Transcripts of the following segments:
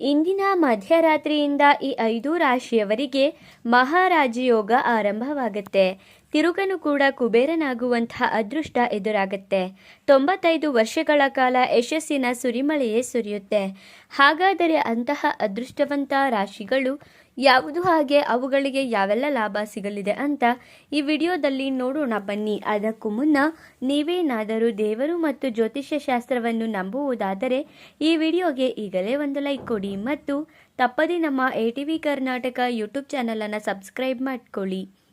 ಇಂದಿನ ಮಧ್ಯರಾತ್ರಿಯಿಂದ ಈ ಐದು ರಾಶಿಯವರಿಗೆ ಮಹಾರಾಜಯೋಗ ಆರಂಭವಾಗುತ್ತೆ. ತಿರುಗನು ಕೂಡ ಕುಬೇರನಾಗುವಂತಹ ಅದೃಷ್ಟ ಎದುರಾಗುತ್ತೆ. ತೊಂಬತ್ತೈದು ವರ್ಷಗಳ ಕಾಲ ಯಶಸ್ಸಿನ ಸುರಿಮಳೆಯೇ ಸುರಿಯುತ್ತೆ. ಹಾಗಾದರೆ ಅಂತಹ ಅದೃಷ್ಟವಂತ ರಾಶಿಗಳು ಯಾವುದು? ಹಾಗೆ ಅವುಗಳಿಗೆ ಯಾವೆಲ್ಲ ಲಾಭ ಸಿಗಲಿದೆ ಅಂತ ಈ ವಿಡಿಯೋದಲ್ಲಿ ನೋಡೋಣ ಬನ್ನಿ. ಅದಕ್ಕೂ ಮುನ್ನ ನೀವೇನಾದರೂ ದೇವರು ಮತ್ತು ಜ್ಯೋತಿಷ್ಯ ಶಾಸ್ತ್ರವನ್ನು ನಂಬುವುದಾದರೆ ಈ ವಿಡಿಯೋಗೆ ಈಗಲೇ ಒಂದು ಲೈಕ್ ಕೊಡಿ ಮತ್ತು ತಪ್ಪದೇ ನಮ್ಮ A T V Karnataka YouTube ಚಾನಲನ್ನು ಸಬ್ಸ್ಕ್ರೈಬ್ ಮಾಡಿಕೊಳ್ಳಿ.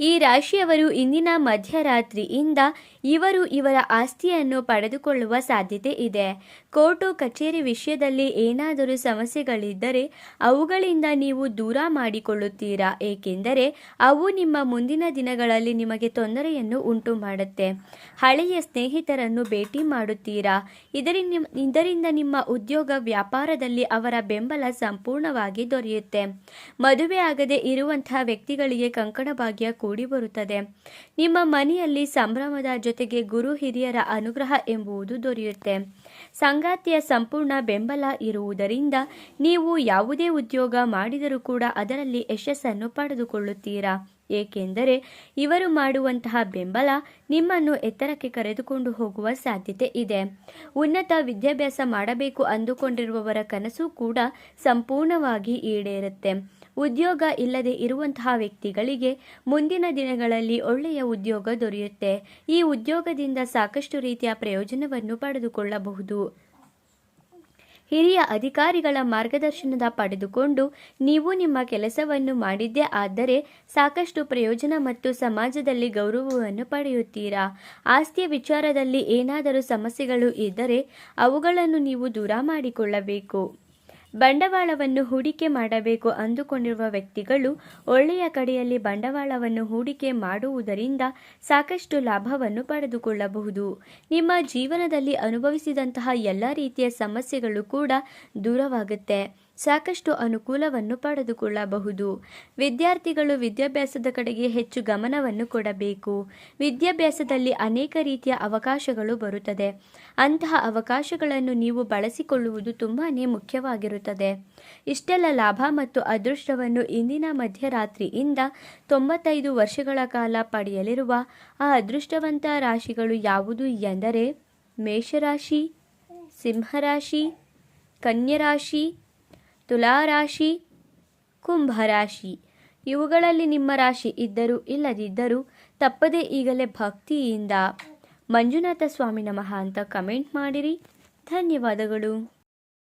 ಈ ರಾಶಿಯವರು ಇಂದಿನ ಮಧ್ಯರಾತ್ರಿಯಿಂದ ಇವರು ಇವರ ಆಸ್ತಿಯನ್ನು ಪಡೆದುಕೊಳ್ಳುವ ಸಾಧ್ಯತೆ ಇದೆ. ಕೋರ್ಟು ಕಚೇರಿ ವಿಷಯದಲ್ಲಿ ಏನಾದರೂ ಸಮಸ್ಯೆಗಳಿದ್ದರೆ ಅವುಗಳಿಂದ ನೀವು ದೂರ ಮಾಡಿಕೊಳ್ಳುತ್ತೀರಾ? ಏಕೆಂದರೆ ಅವು ನಿಮ್ಮ ಮುಂದಿನ ದಿನಗಳಲ್ಲಿ ನಿಮಗೆ ತೊಂದರೆಯನ್ನು ಉಂಟು ಮಾಡುತ್ತೆ ಹಳೆಯ ಸ್ನೇಹಿತರನ್ನು ಭೇಟಿ ಮಾಡುತ್ತೀರಾ? ಇದರಿಂದ ಇದರಿಂದ ನಿಮ್ಮ ಉದ್ಯೋಗ ವ್ಯಾಪಾರದಲ್ಲಿ ಅವರ ಬೆಂಬಲ ಸಂಪೂರ್ಣವಾಗಿ ದೊರೆಯುತ್ತೆ. ಮದುವೆ ಆಗದೆ ಇರುವಂತಹ ವ್ಯಕ್ತಿಗಳಿಗೆ ಕಂಕಣ ಭಾಗ್ಯ ಕೂಡಿ ಬರುತ್ತದೆ. ನಿಮ್ಮ ಮನೆಯಲ್ಲಿ ಸಂಭ್ರಮದ ಜೊತೆಗೆ ಗುರು ಹಿರಿಯರ ಅನುಗ್ರಹ ಎಂಬುದು ದೊರೆಯುತ್ತೆ. ಸಂಗಾತಿಯ ಸಂಪೂರ್ಣ ಬೆಂಬಲ ಇರುವುದರಿಂದ ನೀವು ಯಾವುದೇ ಉದ್ಯೋಗ ಮಾಡಿದರೂ ಕೂಡ ಅದರಲ್ಲಿ ಯಶಸ್ಸನ್ನು ಪಡೆದುಕೊಳ್ಳುತ್ತೀರಾ? ಏಕೆಂದರೆ ಇವರು ಮಾಡುವಂತಹ ಬೆಂಬಲ ನಿಮ್ಮನ್ನು ಎತ್ತರಕ್ಕೆ ಕರೆದುಕೊಂಡು ಹೋಗುವ ಸಾಧ್ಯತೆ ಇದೆ. ಉನ್ನತ ವಿದ್ಯಾಭ್ಯಾಸ ಮಾಡಬೇಕು ಅಂದುಕೊಂಡಿರುವವರ ಕನಸು ಕೂಡ ಸಂಪೂರ್ಣವಾಗಿ ಈಡೇರುತ್ತೆ. ಉದ್ಯೋಗ ಇಲ್ಲದೆ ಇರುವಂತಹ ವ್ಯಕ್ತಿಗಳಿಗೆ ಮುಂದಿನ ದಿನಗಳಲ್ಲಿ ಒಳ್ಳೆಯ ಉದ್ಯೋಗ ದೊರೆಯುತ್ತೆ. ಈ ಉದ್ಯೋಗದಿಂದ ಸಾಕಷ್ಟು ರೀತಿಯ ಪ್ರಯೋಜನವನ್ನು ಪಡೆದುಕೊಳ್ಳಬಹುದು. ಹಿರಿಯ ಅಧಿಕಾರಿಗಳ ಮಾರ್ಗದರ್ಶನದ ಪಡೆದುಕೊಂಡು ನೀವು ನಿಮ್ಮ ಕೆಲಸವನ್ನು ಮಾಡಿದ್ದೇ ಆದರೆ ಸಾಕಷ್ಟು ಪ್ರಯೋಜನ ಮತ್ತು ಸಮಾಜದಲ್ಲಿ ಗೌರವವನ್ನು ಪಡೆಯುತ್ತೀರಾ? ಆಸ್ತಿಯ ವಿಚಾರದಲ್ಲಿ ಏನಾದರೂ ಸಮಸ್ಯೆಗಳು ಇದ್ದರೆ ಅವುಗಳನ್ನು ನೀವು ದೂರ ಮಾಡಿಕೊಳ್ಳಬೇಕು. ಬಂಡವಾಳವನ್ನು ಹೂಡಿಕೆ ಮಾಡಬೇಕು ಅಂದುಕೊಂಡಿರುವ ವ್ಯಕ್ತಿಗಳು ಒಳ್ಳೆಯ ಕಡೆಯಲ್ಲಿ ಬಂಡವಾಳವನ್ನು ಹೂಡಿಕೆ ಮಾಡುವುದರಿಂದ ಸಾಕಷ್ಟು ಲಾಭವನ್ನು ಪಡೆದುಕೊಳ್ಳಬಹುದು. ನಿಮ್ಮ ಜೀವನದಲ್ಲಿ ಅನುಭವಿಸಿದಂತಹ ಎಲ್ಲ ರೀತಿಯ ಸಮಸ್ಯೆಗಳು ಕೂಡ ದೂರವಾಗುತ್ತೆ. ಸಾಕಷ್ಟು ಅನುಕೂಲವನ್ನು ಪಡೆದುಕೊಳ್ಳಬಹುದು. ವಿದ್ಯಾರ್ಥಿಗಳು ವಿದ್ಯಾಭ್ಯಾಸದ ಕಡೆಗೆ ಹೆಚ್ಚು ಗಮನವನ್ನು ಕೊಡಬೇಕು. ವಿದ್ಯಾಭ್ಯಾಸದಲ್ಲಿ ಅನೇಕ ರೀತಿಯ ಅವಕಾಶಗಳು ಬರುತ್ತದೆ. ಅಂತಹ ಅವಕಾಶಗಳನ್ನು ನೀವು ಬಳಸಿಕೊಳ್ಳುವುದು ತುಂಬಾ ಮುಖ್ಯವಾಗಿರುತ್ತದೆ. ಇಷ್ಟೆಲ್ಲ ಲಾಭ ಮತ್ತು ಅದೃಷ್ಟವನ್ನು ಇಂದಿನ ಮಧ್ಯರಾತ್ರಿಯಿಂದ ತೊಂಬತ್ತೈದು ವರ್ಷಗಳ ಕಾಲ ಪಡೆಯಲಿರುವ ಆ ಅದೃಷ್ಟವಂತ ರಾಶಿಗಳು ಯಾವುದು ಎಂದರೆ ಮೇಷರಾಶಿ, ಸಿಂಹರಾಶಿ, ಕನ್ಯರಾಶಿ ತುಲಾರಾಶಿ, ಕುಂಭರಾಶಿ. ಇವುಗಳಲ್ಲಿ ನಿಮ್ಮ ರಾಶಿ ಇದ್ದರೂ ಇಲ್ಲದಿದ್ದರೂ ತಪ್ಪದೇ ಈಗಲೇ ಭಕ್ತಿಯಿಂದ ಮಂಜುನಾಥ ಸ್ವಾಮಿ ನಮಃ ಅಂತ ಕಮೆಂಟ್ ಮಾಡಿರಿ. ಧನ್ಯವಾದಗಳು.